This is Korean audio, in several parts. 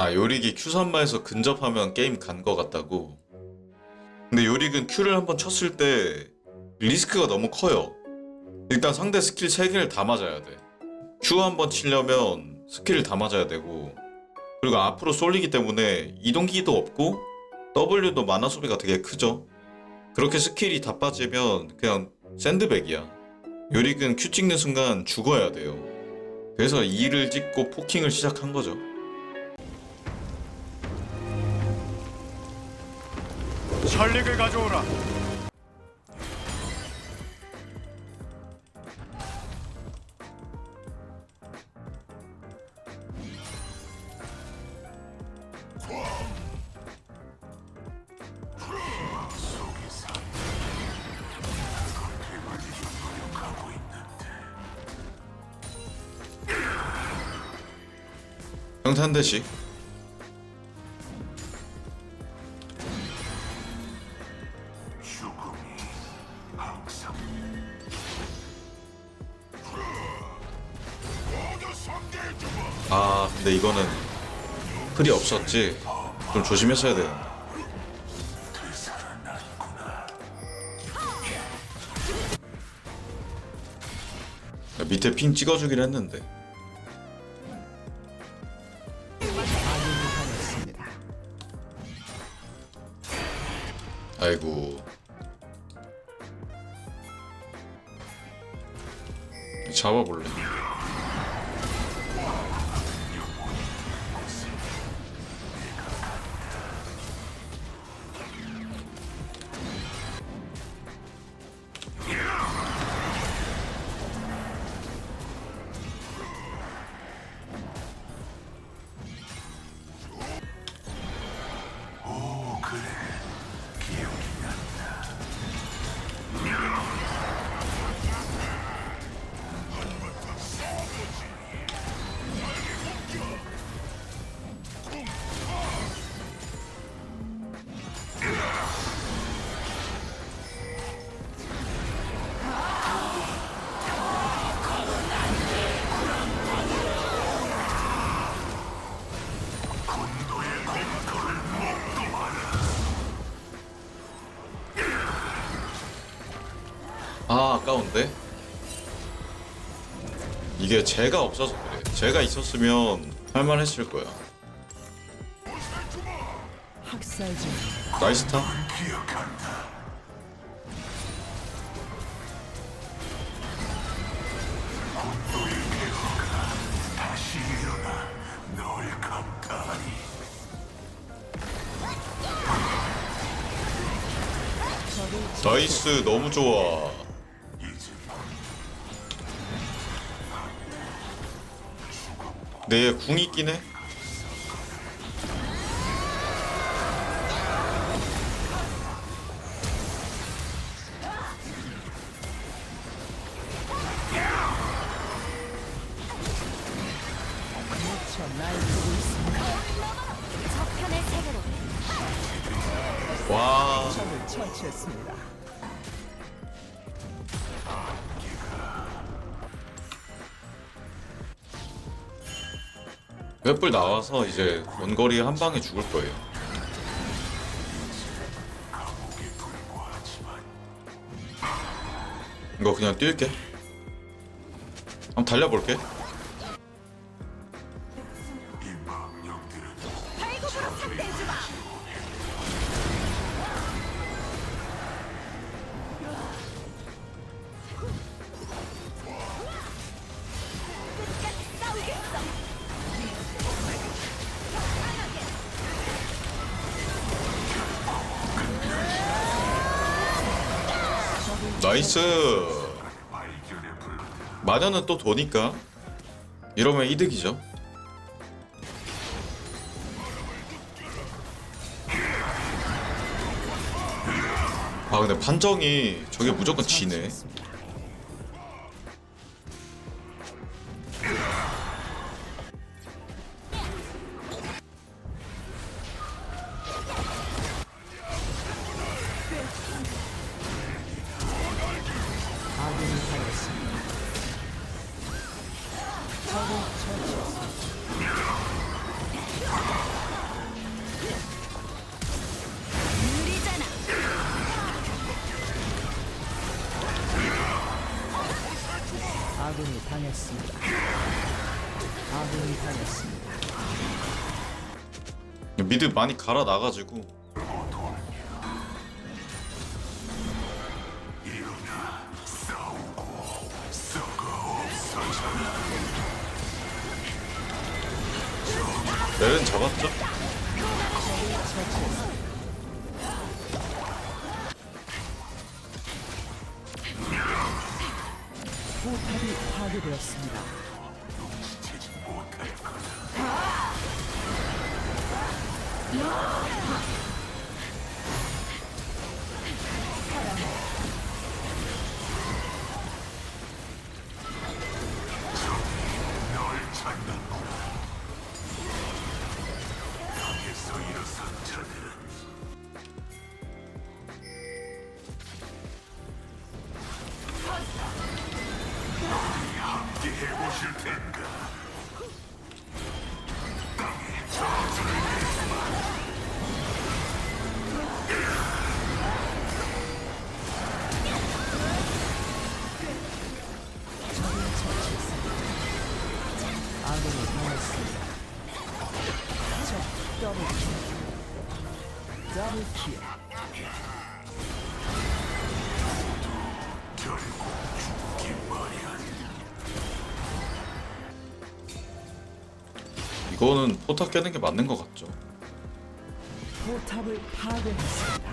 아 요릭이 Q3마에서 근접하면 게임 간거 같다고. 근데 요릭은 Q를 한번 쳤을 때 리스크가 너무 커요. 일단 상대 스킬 3개를 다 맞아야 돼. Q 한번 치려면 스킬을 다 맞아야 되고. 그리고 앞으로 쏠리기 때문에 이동기도 없고 W도 만화 소비가 되게 크죠. 그렇게 스킬이 다 빠지면 그냥 샌드백이야. 요릭은 Q 찍는 순간 죽어야 돼요. 그래서 E를 찍고 포킹을 시작한 거죠 전lik을 가져오라. 한 대씩 이거는 풀이 없었지. 좀 조심했어야 되는데 야, 밑에 핑 찍어주긴 했는데. 아이고. 잡아볼래 아 아까운데? 이게 제가 없어서 그래. 제가 있었으면 할만했을 거야. 학살 중. 나이스 타 나이스 너무 좋아. 내궁 있긴 해. 미쳐 날뛰고 있습니다. 저편의 세계로 와 적을 처치했습니다. 웹불 나와서 이제 원거리 한 방에 죽을 거예요. 이거 그냥 뛸게. 한번 달려볼게. 나이스. 마녀는 또 도니까 이러면 이득이죠. 아 근데 판정이 저게 무조건 지네. 미드 많이 갈아 나가지고 렐은 잡았죠? 포탑이 파괴되었습니다. Yeah! 더블 킬. 더블 킬. 이거는 포탑 깨는 게 맞는 것 같죠? 포탑을 파괴했습니다.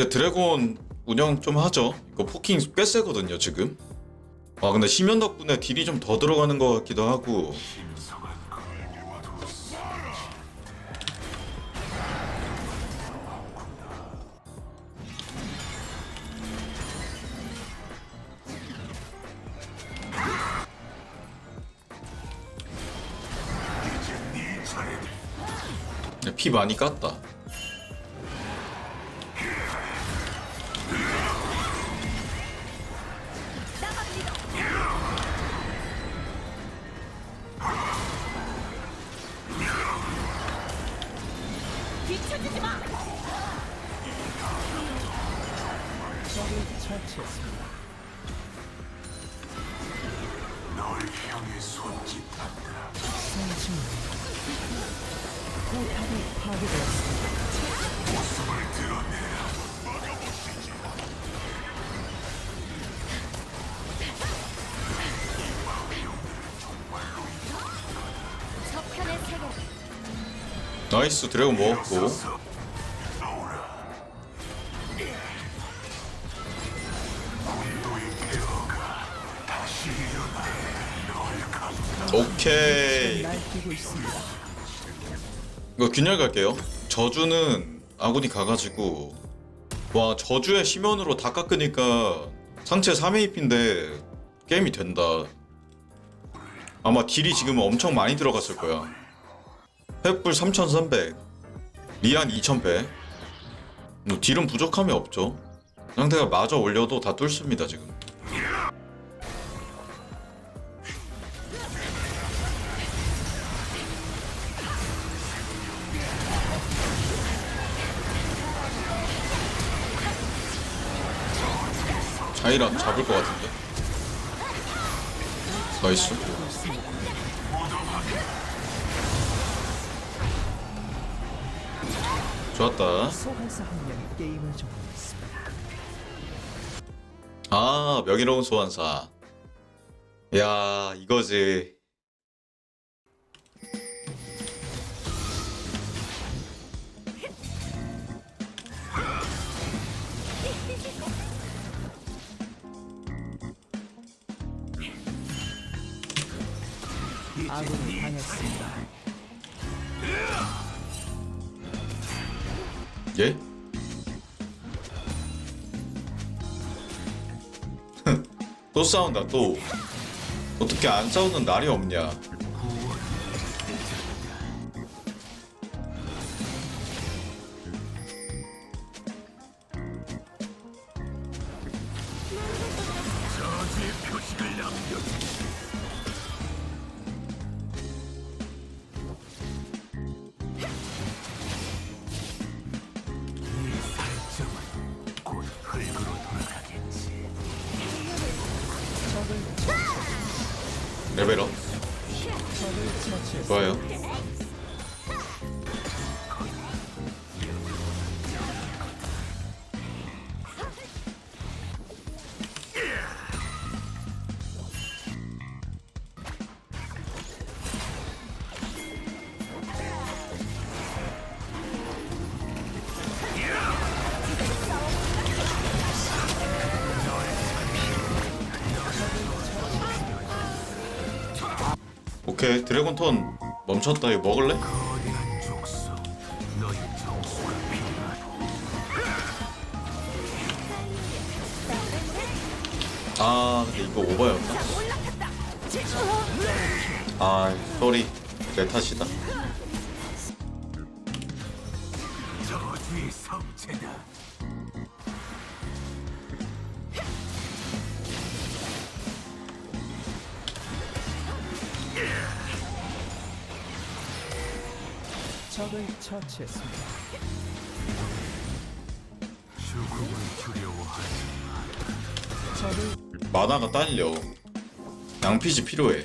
이제 드래곤 운영 좀 하죠. 이거 포킹 꽤 세거든요, 지금. 아, 근데 심연 덕분에 딜이 좀 더 들어가는 것 같기도 하고. 피 많이 깠다. 처치했습니다. 성층. 포탑이 파괴되었습니다. 저편의 세계로. 나이스 드래곤 먹었고. 균열 갈게요. 저주는 아군이 가가지고 와 저주의 심연으로 다 깎으니까 상체 3회입인데 게임이 된다. 아마 딜이 지금 엄청 많이 들어갔을 거야. 횃불 3300, 리안 2100. 뭐 딜은 부족함이 없죠. 상태가 마저 올려도 다 뚫습니다 지금. 자이라 잡을 것 같은데. 나이스. 좋았다. 아 명예로운 소환사. 야 이거지. 아군이 당했습니다. 예? 또 싸운다 또 어떻게 안 싸우는 날이 없냐 레벨업. 좋아요 오케이 드래곤 톤 멈췄다 이거 먹을래? 아 근데 이거 오버였나? 아 쏘리 내 탓이다 저주의 성체다. 적을 처치했습니다. 죽음을 두려워하지. 적을 만화가 딸려 양피지 필요해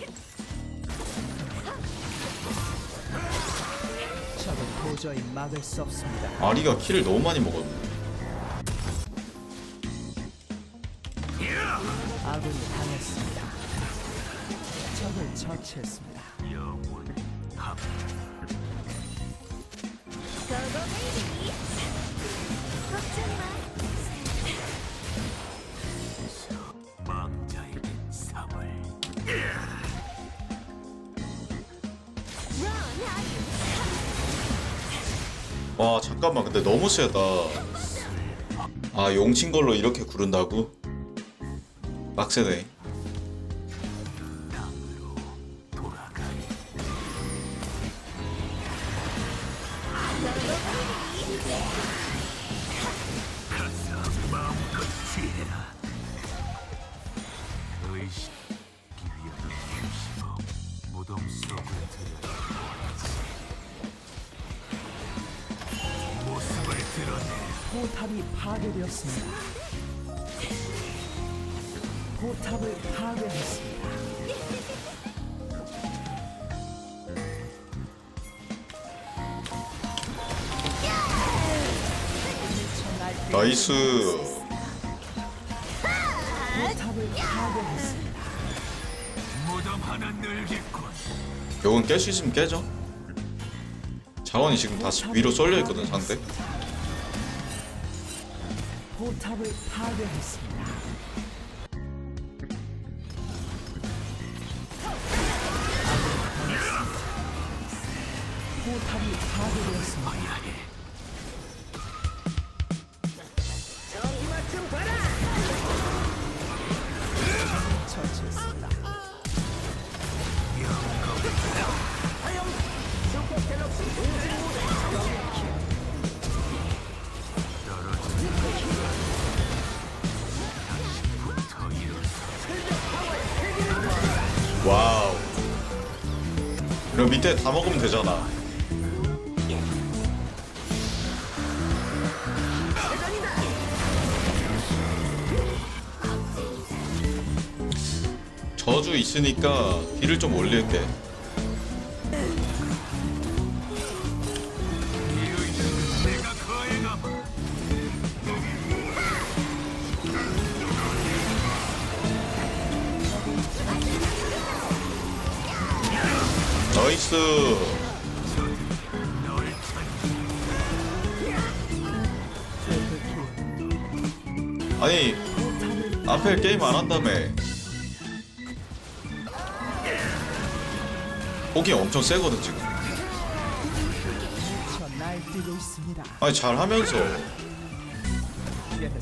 적을 도저히 막을 수 없습니다. 아리가 키를 너무 많이 먹었네 아군이 당했습니다. 적을 처치했습니다. 영원 합. 망자에게 와 잠깐만. 근데 너무 세다. 아 용친 걸로 이렇게 구른다고? 빡세네 포탑이 파괴되었습니다. 포탑을 파괴했습니다. 나이스 포탑을 파괴했습니다. 무덤 하나 늘겠군. 요건 깰 수 있으면 깨져 자원이 지금 다 위로 쏠려 있거든 상대 포탑을 파괴했습니다. 밑에 다 먹으면 되잖아. 저주 있으니까 딜을 좀 올릴게 나이스. 아니 앞에 게임 안 한다며 폭이 엄청 세거든 지금. 아니 잘하면서.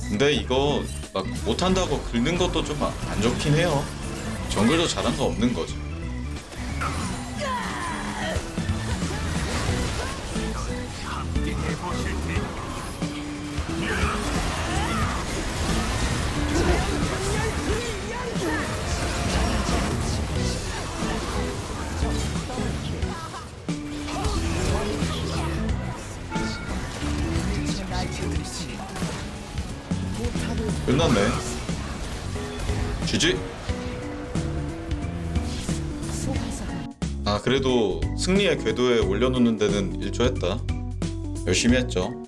근데 이거 막 못한다고 긁는 것도 좀 안 좋긴 해요. 정글도 잘한 거 없는 거지. 끝났네. 소환사가 아 그래도 승리의 궤도에 올려놓는 데는 일조했다. 열심히 했죠.